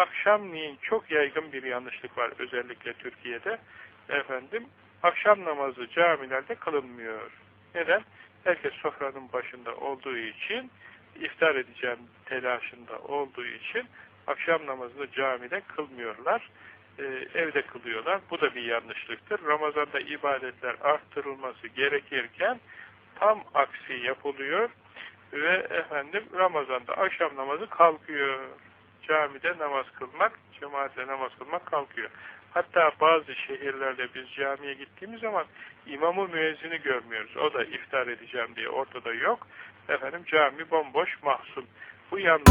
akşamleyin çok yaygın bir yanlışlık var özellikle Türkiye'de. Efendim akşam namazı camilerde kılınmıyor. Neden? Herkes sofranın başında olduğu için iftar edeceğim telaşında olduğu için akşam namazını camide kılmıyorlar. Ee, evde kılıyorlar. Bu da bir yanlışlıktır. Ramazanda ibadetler arttırılması gerekirken tam aksi yapılıyor ve efendim Ramazan'da akşam namazı kalkıyor. Camide namaz kılmak, cemaatle namaz kılmak kalkıyor. Hatta bazı şehirlerde biz camiye gittiğimiz zaman imamı müezzini görmüyoruz. O da iftar edeceğim diye ortada yok. Efendim cami bomboş mahzun. Bu yanlış.